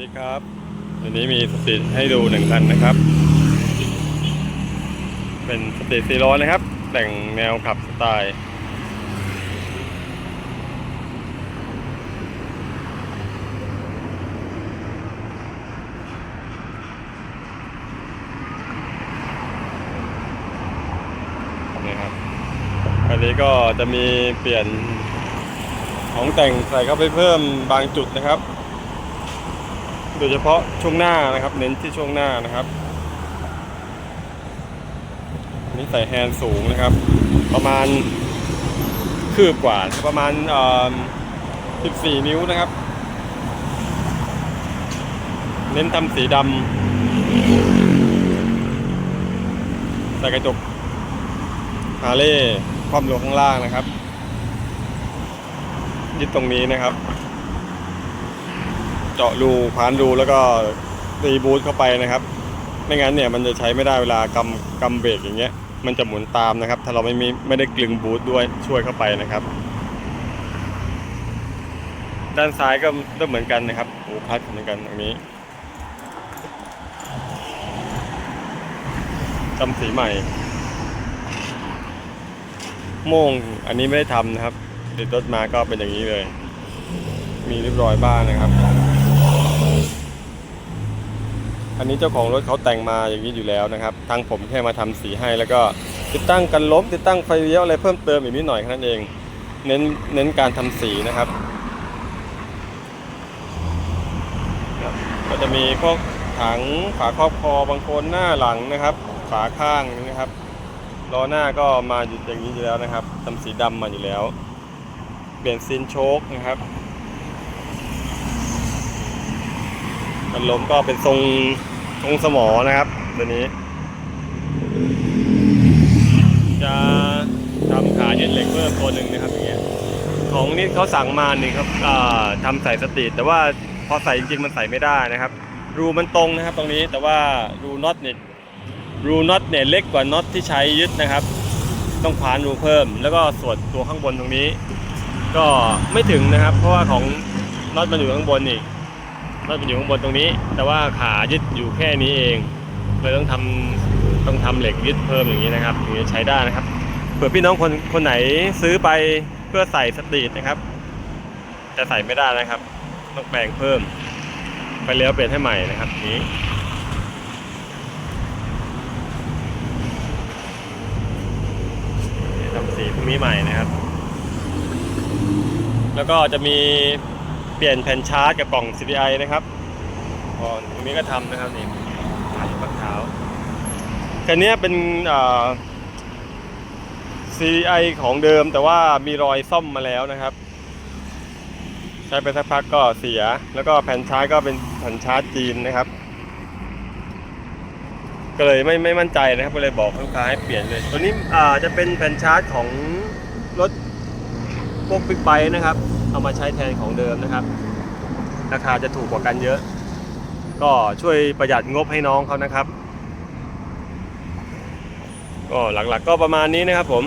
ดีครับวันนี้มีสตรีทให้ดูหนึ่งคันนะครับ เป็นสตรีซีร้อยนะครับ แต่งแนวขับสไตล์นี่ครับ อันนี้ก็จะมีเปลี่ยนของแต่งใส่เข้าไปเพิ่มบางจุดนะครับ โดยเฉพาะช่วงหน้านะครับ เน้นที่ช่วงหน้านะครับนนี้ใส่แฮนด์สูงนะครับ ประมาณคืบกว่าประมาณเอ่อ14 นิ้วนะครับ เน้นทำสีดำใส่กระจกฮาร์เลย์ความลงข้างล่างนะครับยึดตรงนี้นะครับ เจาะรูพานรูแล้วก็ตีบูทเข้าไปนะครับ ไม่งั้นเนี่ยมันจะใช้ไม่ได้เวลากำกำเบรกอย่างเงี้ย มันจะหมุนตามนะครับ ถ้าเราไม่มีไม่ได้กลึงบูทด้วยช่วยเข้าไปนะครับ ด้านซ้ายก็ก็เหมือนกันนะครับโอ้พัดเหมือนกันตรงนี้จำสีใหม่ โม่งอันนี้ไม่ได้ทำนะครับติดรถมาก็เป็นอย่างนี้เลย มีเรียบร้อยบ้างนะครับ อันนี้เจ้าของรถเขาแต่งมาอย่างนี้อยู่แล้วนะครับ ทางผมแค่มาทำสีให้ แล้วก็ติดตั้งกันล้มติดตั้งไฟเลี้ยวอะไรเพิ่มเติมอีกนิดหน่อยแค่นั้นเอง เน้นเน้นการทำสีนะครับ ก็จะมีพวกถังฝาครอบคอบางคนหน้าหลังนะครับ ฝาข้างนะครับล้อหน้าก็มาอยู่อย่างนี้อยู่แล้วนะครับทำสีดำมาอยู่แล้ว เปลี่ยนซินโชคนะครับกันลมก็เป็นทรง ทรงสมอนะครับตัวนี้ จะทำขาเย็นเหล็กเพิ่มตัวหนึ่งนะครับอย่างเงี้ยของนี่เขาสั่งมานี่ครับอ่าทำใส่สตรีทแต่ว่าพอใส่จริงๆมันใส่ไม่ได้นะครับ รูมันตรงนะครับตรงนี้แต่ว่ารูน็อตเนี่ยรูน็อตเนี่ยเล็กกว่าน็อตที่ใช้ยึดนะครับ ต้องผานรูเพิ่ม แล้วก็ส่วนตัวข้างบนตรงนี้ ก็ไม่ถึงนะครับ เพราะว่าของน็อตมันอยู่ข้างบนอีก น็อตมันอยู่ข้างบนตรงนี้ แต่ว่าขายึดอยู่แค่นี้เองเลยต้องทำต้องทำเหล็กยึดเพิ่มอย่างนี้นะครับถึงจะใช้ได้นะครับเผื่อพี่น้องคนคนไหนซื้อไปเพื่อใส่สตรีทนะครับแต่ใส่ไม่ได้นะครับ ต้องแปลงเพิ่ม ไปเลี้ยวเปลี่ยนให้ใหม่นะครับนี้ทำสีพวกนี้ใหม่นะครับ แล้วก็จะมี เปลี่ยนแผ่นชาร์จกับกล่อง CDI นะครับอ๋อตรงนี้ก็ทำนะครับนี่ขายปักเท้าคันนี้เป็นอ่า CDI ของเดิมแต่ว่ามีรอยซ่อมมาแล้วนะครับ ใช้ไปสักพักก็เสีย แล้วก็แผ่นชาร์จก็เป็นแผ่นชาร์จจีนนะครับ ก็เลยไม่ไม่มั่นใจนะครับก็เลยบอกลูกค้าให้เปลี่ยนเลย ตัวนี้อ่าจะเป็นแผ่นชาร์จของรถพวกบิ๊กไบค์นะครับ เอามาใช้แทนของเดิมนะครับ ราคาจะถูกกว่ากันเยอะ ก็ช่วยประหยัดงบให้น้องเขานะครับ ก็หลักๆก็ประมาณนี้นะครับผม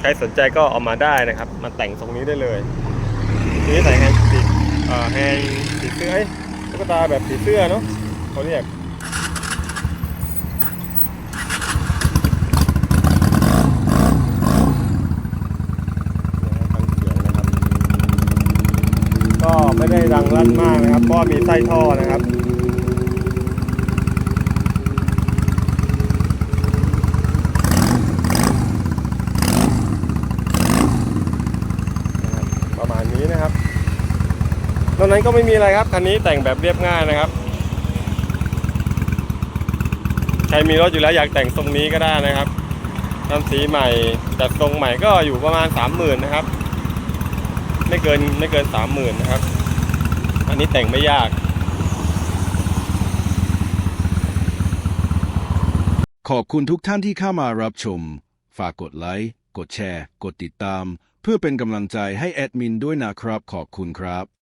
ใครสนใจก็เอามาได้นะครับ มาแต่งตรงนี้ได้เลยนี้ใส่แฮนด์สีแฮนด์สีเสื้อเอ้ยตุ๊กตาแบบสีเสื้อเนาะเขาเรียก ฟังเสียงนะครับ ก็ไม่ได้ดังลั่นมากนะครับเพราะว่ามีไส้ท่อนะครับนะครับประมาณนี้นะครับตอนนั้นก็ไม่มีอะไรครับคันนี้แต่งแบบเรียบง่ายนะครับใครมีรถอยู่แล้วอยากแต่งทรงนี้ก็ได้นะครับทำสีใหม่จัดทรงใหม่ก็อยู่ประมาณสามหมื่นนะครับ ไม่เกินไม่เกินสามหมื่นนะครับ อันนี้แต่งไม่ยาก ขอบคุณทุกท่านที่เข้ามารับชม ฝากกดไลค์ กดแชร์ กดติดตาม เพื่อเป็นกำลังใจให้แอดมินด้วยนะครับ ขอบคุณครับ